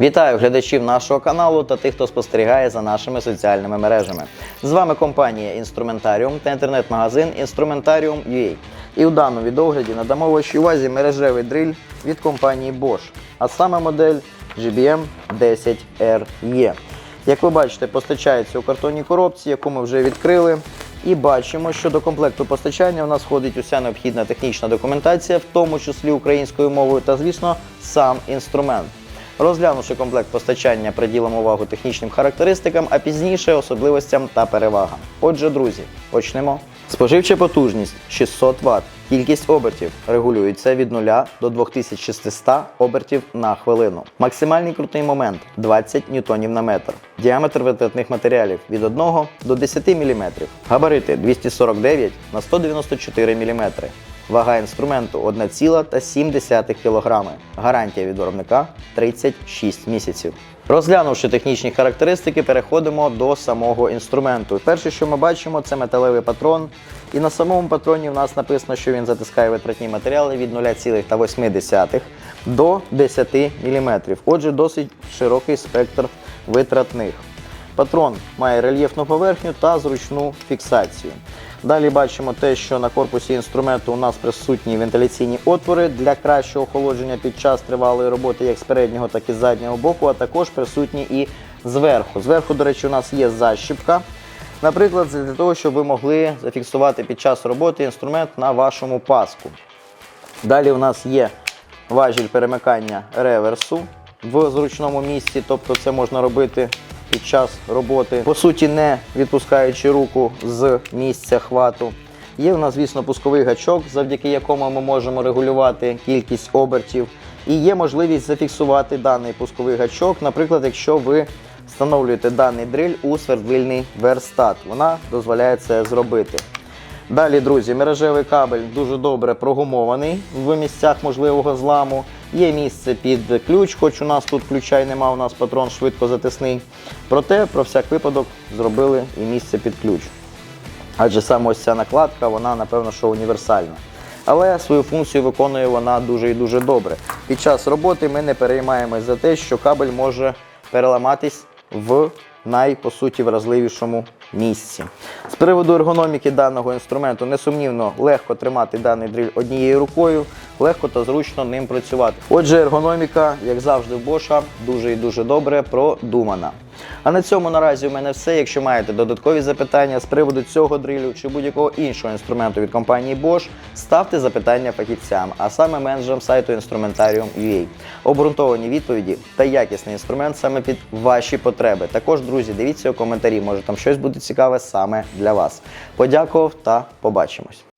Вітаю глядачів нашого каналу та тих, хто спостерігає за нашими соціальними мережами. З вами компанія Інструментаріум та інтернет-магазин Instrumentarium.ua. І у даному відогляді надамо вашій увазі мережевий дриль від компанії Bosch, а саме модель GBM 10RE. Як ви бачите, постачається у картонній коробці, яку ми вже відкрили. І бачимо, що до комплекту постачання у нас входить уся необхідна технічна документація, в тому числі українською мовою, та, звісно, сам інструмент. Розглянувши комплект постачання, приділимо увагу технічним характеристикам, а пізніше особливостям та перевагам. Отже, друзі, почнемо. Споживча потужність 600 Вт. Кількість обертів регулюється від 0 до 2600 обертів на хвилину. Максимальний крутний момент 20 ньютонів на метр. Діаметр витратних матеріалів від 1 до 10 мм. Габарити 249 на 194 мм. Вага інструменту 1,7 кг. Гарантія від виробника 36 місяців. Розглянувши технічні характеристики, переходимо до самого інструменту. Перше, що ми бачимо, це металевий патрон. І на самому патроні в нас написано, що він затискає витратні матеріали від 0,8 до 10 мм. Отже, досить широкий спектр витратних. Патрон має рельєфну поверхню та зручну фіксацію. Далі бачимо те, що на корпусі інструменту у нас присутні вентиляційні отвори для кращого охолодження під час тривалої роботи як з переднього, так і з заднього боку, а також присутні і зверху. Зверху, до речі, у нас є защіпка. Наприклад, для того, щоб ви могли зафіксувати під час роботи інструмент на вашому паску. Далі у нас є важіль перемикання реверсу в зручному місці, тобто це можна робити під час роботи, по суті, не відпускаючи руку з місця хвату. Є в нас, звісно, пусковий гачок, завдяки якому ми можемо регулювати кількість обертів. І є можливість зафіксувати даний пусковий гачок, наприклад, якщо ви встановлюєте даний дриль у свердлильний верстат. Вона дозволяє це зробити. Далі, друзі, мережевий кабель дуже добре прогумований в місцях можливого зламу. Є місце під ключ, хоч у нас тут ключа й нема, у нас патрон швидко затисний. Проте, про всяк випадок, зробили і місце під ключ. Адже саме ось ця накладка, вона, напевно, що універсальна. Але свою функцію виконує вона дуже і дуже добре. Під час роботи ми не переймаємось за те, що кабель може переламатись в най, по суті, вразливішому місці. З приводу ергономіки даного інструменту, несумнівно, легко тримати даний дриль однією рукою, легко та зручно ним працювати. Отже, ергономіка, як завжди, в Боша, дуже і дуже добре продумана. А на цьому наразі у мене все. Якщо маєте додаткові запитання з приводу цього дрилю чи будь-якого іншого інструменту від компанії Bosch, ставте запитання фахівцям, а саме менеджерам сайту Instrumentarium.ua. Обґрунтовані відповіді та якісний інструмент саме під ваші потреби. Також, друзі, дивіться у коментарі, може там щось буде цікаве саме для вас. Подякував та побачимось.